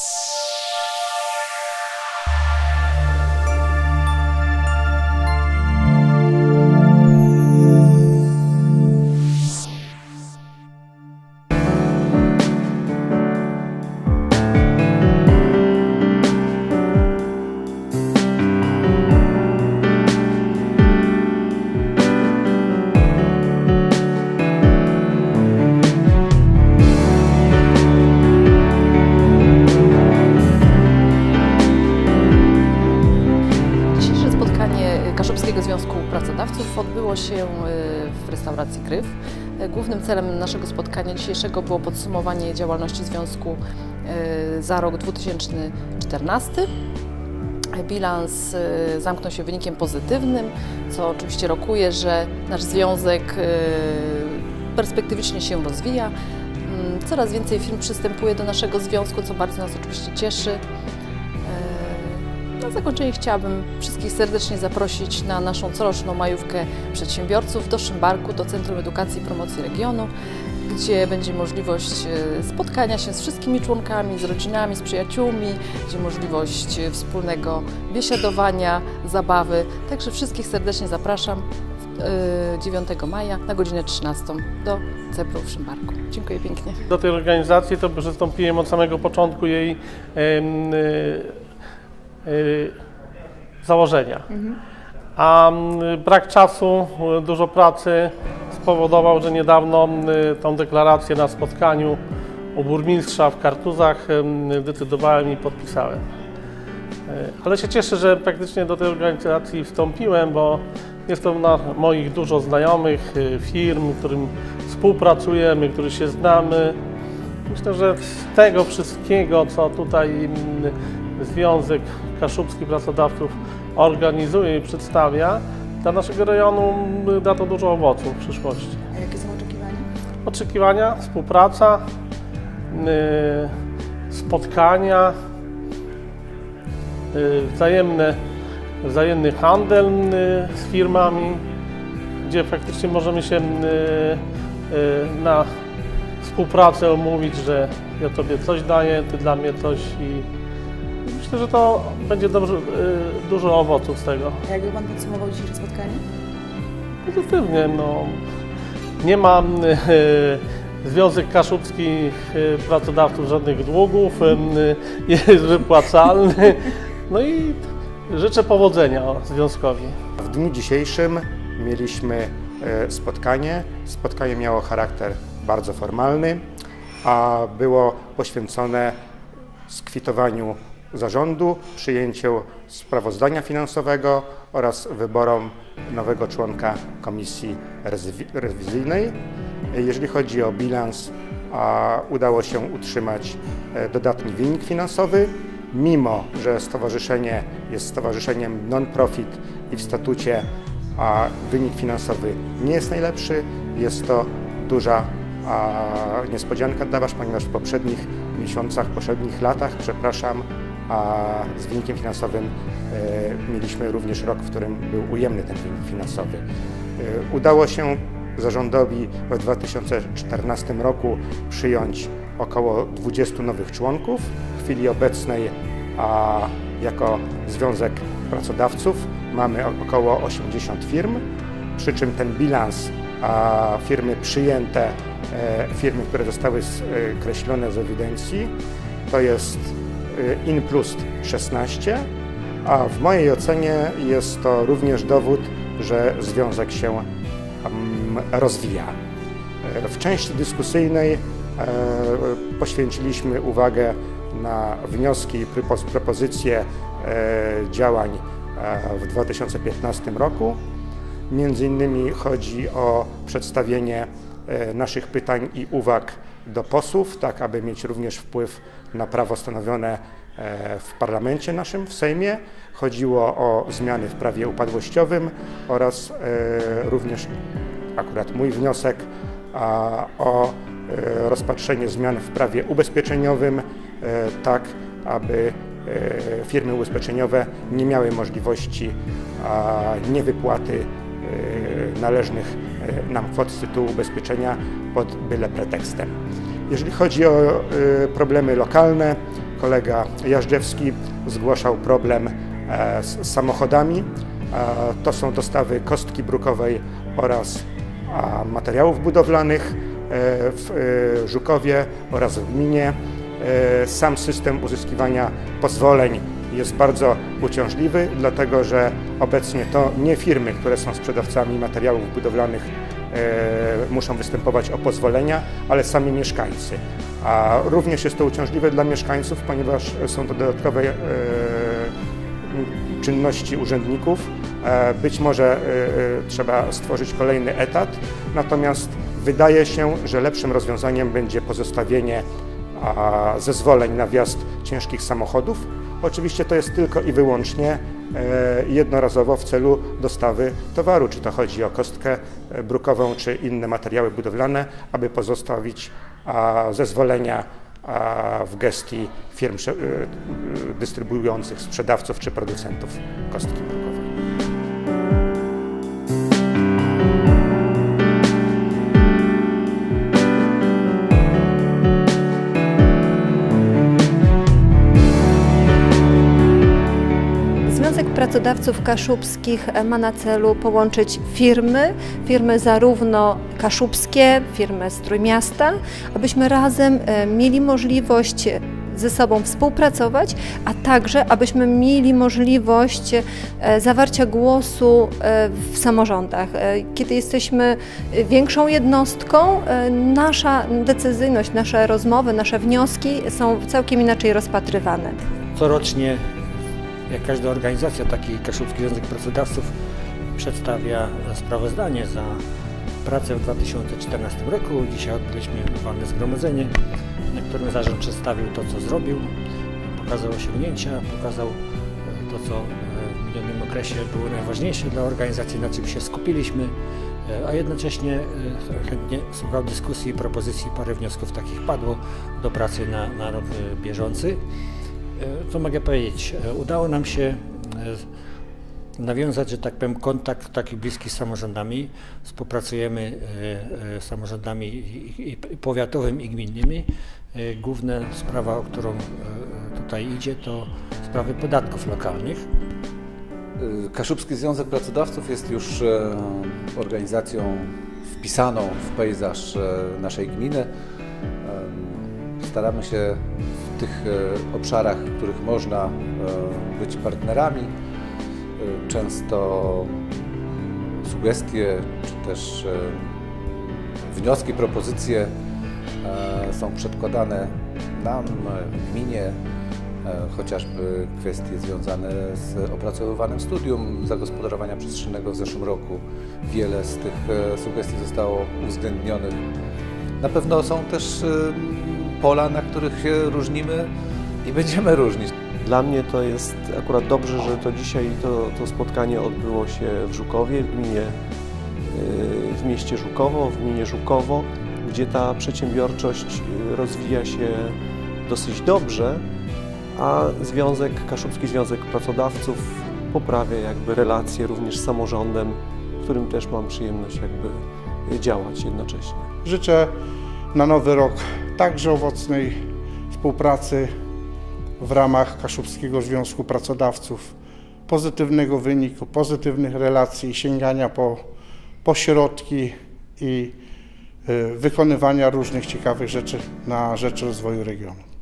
Dzisiejsze Kaszubskiego Związku Pracodawców odbyło się y, w restauracji Gryf. Y, Głównym celem naszego spotkania dzisiejszego było podsumowanie działalności związku y, za rok 2014. Bilans zamknął się wynikiem pozytywnym, co oczywiście rokuje, że nasz związek perspektywicznie się rozwija. Mm, Coraz więcej firm przystępuje do naszego związku, co bardzo nas oczywiście cieszy. E, Na zakończenie chciałabym wszystkich serdecznie zaprosić na naszą coroczną majówkę przedsiębiorców do Szymbarku, do Centrum Edukacji i Promocji Regionu, gdzie będzie możliwość e, spotkania się z wszystkimi członkami, z rodzinami, z przyjaciółmi, będzie możliwość e, wspólnego biesiadowania, zabawy. Także wszystkich serdecznie zapraszam e, 9 maja na godzinę 13 do Cepru w Szymbarku. Dziękuję pięknie. Do tej organizacji to przystąpiłem od samego początku jej em, y, założenia. A mm, brak czasu, y, dużo pracy spowodował, że niedawno y, tą deklarację na spotkaniu u burmistrza w Kartuzach em, decydowałem i podpisałem. Ale się cieszę, że praktycznie do tej organizacji wstąpiłem, bo jest to na moich dużo znajomych, firm, którym współpracujemy, których się znamy. Myślę, że z tego wszystkiego, co tutaj mm, Związek Kaszubskich Pracodawców organizuje i przedstawia, dla naszego rejonu da to dużo owoców w przyszłości. A jakie są oczekiwania? Oczekiwania, współpraca, y, spotkania, y, wzajemne, wzajemny handel y, z firmami, gdzie faktycznie możemy się na współpracę umówić, że ja Tobie coś daję, Ty dla mnie coś i myślę, że to będzie dobrze, y, dużo owoców z tego. A jakby Pan podsumował dzisiejsze spotkanie? Pozytywnie, no. Nie ma e, Związek Kaszubskich e, Pracodawców żadnych długów, e, jest wypłacalny. No i życzę powodzenia związkowi. W dniu dzisiejszym mieliśmy e, spotkanie. Spotkanie miało charakter bardzo formalny, a było poświęcone skwitowaniu zarządu, przyjęciu sprawozdania finansowego oraz wyborom nowego członka komisji rewizyjnej. Jeżeli chodzi o bilans, a udało się utrzymać e, dodatni wynik finansowy, mimo że stowarzyszenie jest stowarzyszeniem non-profit i w statucie a wynik finansowy nie jest najlepszy, jest to duża a, niespodzianka dla Was, ponieważ w poprzednich miesiącach, poprzednich latach, przepraszam, a z wynikiem finansowym e, mieliśmy również rok, w którym był ujemny ten wynik finansowy. E, udało się zarządowi w 2014 roku przyjąć około 20 nowych członków. W chwili obecnej a jako Związek Pracodawców mamy około 80 firm, przy czym ten bilans a firmy przyjęte, e, firmy, które zostały skreślone z ewidencji, to jest in plus 16, a w mojej ocenie jest to również dowód, że związek się rozwija. E, W części dyskusyjnej e, poświęciliśmy uwagę na wnioski i propozycje e, działań e, w 2015 roku. Między innymi chodzi o przedstawienie naszych pytań i uwag do posłów, tak aby mieć również wpływ na prawo stanowione e, w parlamencie naszym, w Sejmie. Chodziło o zmiany w prawie upadłościowym oraz e, również akurat mój wniosek o e, rozpatrzenie zmian w prawie ubezpieczeniowym, tak aby firmy ubezpieczeniowe nie miały możliwości niewypłaty należnych nam kwot z tytułu ubezpieczenia pod byle pretekstem. Jeżeli chodzi o e, problemy lokalne, kolega Jażdżewski zgłaszał problem e, z samochodami. E, To są dostawy kostki brukowej oraz materiałów budowlanych e, w Żukowie oraz w gminie. Sam system uzyskiwania pozwoleń jest bardzo uciążliwy, dlatego że obecnie to nie firmy, które są sprzedawcami materiałów budowlanych e, muszą występować o pozwolenia, ale sami mieszkańcy. A również jest to uciążliwe dla mieszkańców, ponieważ są to dodatkowe e, czynności urzędników. E, Być może trzeba stworzyć kolejny etat, natomiast wydaje się, że lepszym rozwiązaniem będzie pozostawienie zezwoleń na wjazd ciężkich samochodów. Oczywiście to jest tylko i wyłącznie e, jednorazowo w celu dostawy towaru, czy to chodzi o kostkę e, brukową, czy inne materiały budowlane, aby pozostawić zezwolenia w gestii firm e, dystrybuujących, sprzedawców czy producentów kostki brukowej. Pracodawców Kaszubskich ma na celu połączyć firmy, firmy zarówno kaszubskie, firmy z Trójmiasta, abyśmy razem e, mieli możliwość ze sobą współpracować, a także abyśmy mieli możliwość e, zawarcia głosu e, w samorządach. Kiedy jesteśmy większą jednostką, nasza decyzyjność, nasze rozmowy, nasze wnioski są całkiem inaczej rozpatrywane. Corocznie, jak każda organizacja, taki Kaszubski Związek Pracodawców przedstawia sprawozdanie za pracę w 2014 roku. Dzisiaj odbyliśmy walne zgromadzenie, na którym zarząd przedstawił to, co zrobił, pokazał osiągnięcia, pokazał e, to, co e, w minionym okresie było najważniejsze dla organizacji, na czym się skupiliśmy, e, a jednocześnie chętnie słuchał dyskusji i propozycji. Parę wniosków takich padło do pracy na, na rok bieżący. E, Co mogę powiedzieć? E, Udało nam się e, nawiązać, że tak powiem, kontakt taki bliski z samorządami. Współpracujemy z samorządami i, i, i gminnymi. Główna sprawa, o którą tutaj idzie, to sprawy podatków lokalnych. Kaszubski Związek Pracodawców jest już organizacją wpisaną w pejzaż naszej gminy. Staramy się tych e, obszarach, w których można e, być partnerami. E, Często sugestie czy też wnioski, propozycje są przedkładane nam, gminie, chociażby kwestie związane z opracowywanym studium zagospodarowania przestrzennego w zeszłym roku. Wiele z tych sugestii zostało uwzględnionych. Na pewno są też pola, na których się różnimy i będziemy różnić. Dla mnie to jest akurat dobrze, że to dzisiaj to, to spotkanie odbyło się w Żukowie, w gminie, yy, w mieście Żukowo, w gminie Żukowo, gdzie ta przedsiębiorczość yy, rozwija się dosyć dobrze, a Związek, Kaszubski Związek Pracodawców poprawia jakby relacje również z samorządem, w którym też mam przyjemność jakby yy, działać jednocześnie. Życzę na nowy rok także owocnej współpracy w ramach Kaszubskiego Związku Pracodawców, pozytywnego wyniku, pozytywnych relacji, sięgania po, po środki i y, wykonywania różnych ciekawych rzeczy na rzecz rozwoju regionu.